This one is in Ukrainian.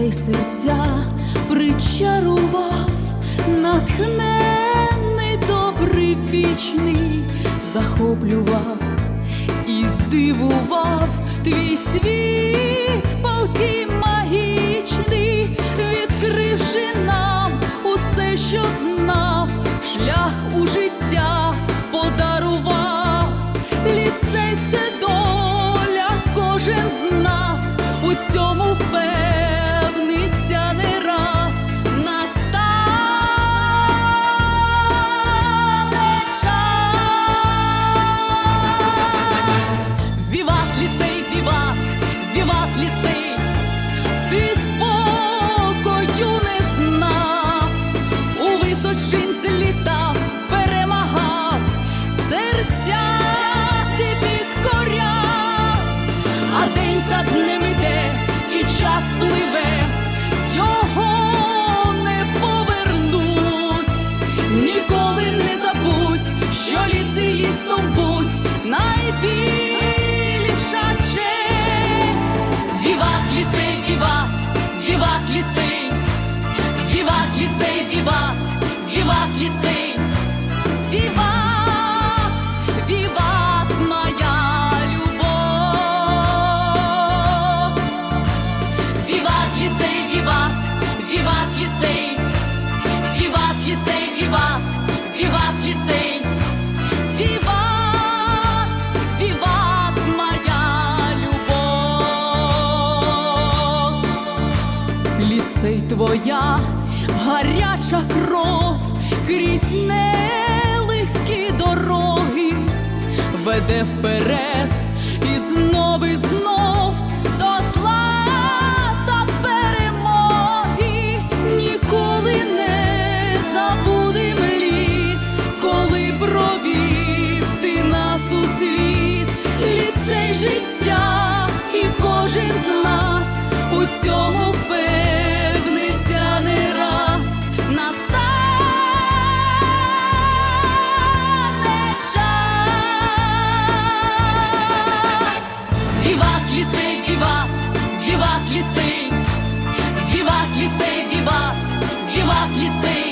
серцей серця причарував натхнений добрий вічний захоплював і дивував твій. ніколи не забудь, що ліцеїстом будь найбільша честь. Віват ліцей, віват, віват ліцей, віват ліцей, віват, віват ліцей. це й твоя гаряча кров крізь нелегкі дороги веде вперед і знову. Віват лицей, віват, ліцей, віват, віват ліцей.